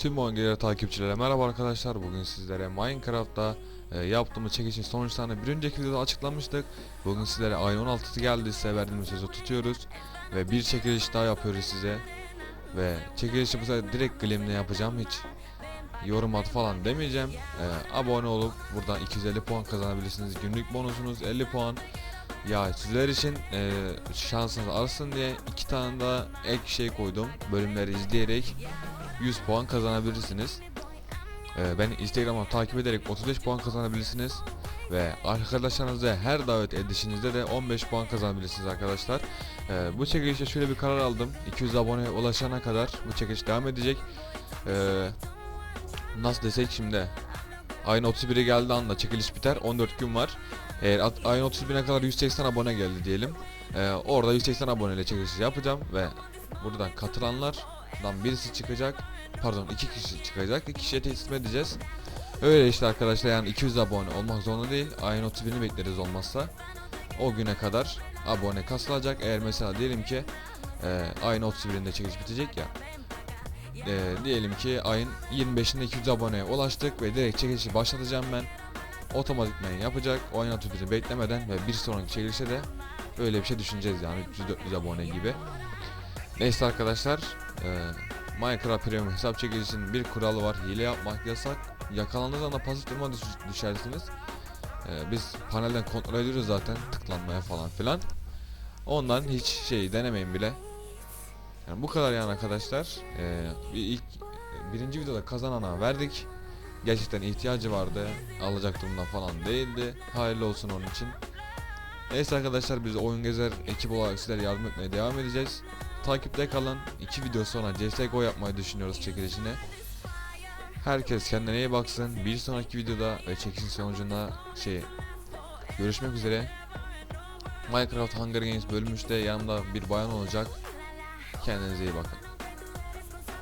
Tüm gelir takipçilere merhaba arkadaşlar. Bugün sizlere Minecraft'ta e, yaptığımız çekişin sonuçlarını bir önceki videoda açıklamıştık. Bugün sizlere ayın 16'sı geldi. Size verdiğimiz sözü tutuyoruz. Ve bir çekiliş daha yapıyoruz size. Ve çekilişi bu sefer direkt glimle yapacağım. Hiç yorum at falan demeyeceğim. E, abone olup buradan 250 puan kazanabilirsiniz. Günlük bonusunuz 50 puan. Ya sizler için e, şansınız artsın diye iki tane daha ek şey koydum. Bölümleri izleyerek 100 puan kazanabilirsiniz. Ee, beni Instagram'dan takip ederek 35 puan kazanabilirsiniz. Ve arkadaşlarınızı her davet edişinizde de 15 puan kazanabilirsiniz arkadaşlar. Ee, bu çekilişe şöyle bir karar aldım. 200 aboneye ulaşana kadar bu çekiliş devam edecek. Ee, nasıl desek şimdi ayın 31'i geldiği anda çekiliş biter 14 gün var eğer ayın 31'ine kadar 180 abone geldi diyelim ee, orada 180 aboneyle çekiliş yapacağım ve buradan katılanlardan birisi çıkacak. Pardon iki kişi çıkacak. İki kişiye teslim edeceğiz. Öyle işte arkadaşlar yani 200 abone olmak zorunda değil. Ayın 31'ini bekleriz olmazsa. O güne kadar abone kasılacak. Eğer mesela diyelim ki e, ayın 31'inde çekiliş bitecek ya e, diyelim ki ayın 25'inde 200 aboneye ulaştık ve direkt çekilişi başlatacağım ben. Otomatikman yapacak. O ayın 31'ini beklemeden ve bir sonraki çekilişe de öyle bir şey düşüneceğiz yani. 300-400 abone gibi. Neyse arkadaşlar e, Minecraft Premium hesap çekilişinin bir kuralı var. Hile yapmak yasak. Yakalandığınız anda pasif duruma düş- düşersiniz. E, biz panelden kontrol ediyoruz zaten tıklanmaya falan filan. Ondan hiç şey denemeyin bile. Yani bu kadar yani arkadaşlar. Ee, bir ilk birinci videoda kazanana verdik. Gerçekten ihtiyacı vardı. Alacak durumda falan değildi. Hayırlı olsun onun için. Neyse arkadaşlar biz Oyun Gezer ekip olarak sizlere yardım etmeye devam edeceğiz. Takipte kalın. İki video sonra CSGO yapmayı düşünüyoruz çekilişini. Herkes kendine iyi baksın. Bir sonraki videoda ve çekilişin sonucunda şey görüşmek üzere. Minecraft Hunger Games bölümü yanımda bir bayan olacak. Kendinize iyi bakın.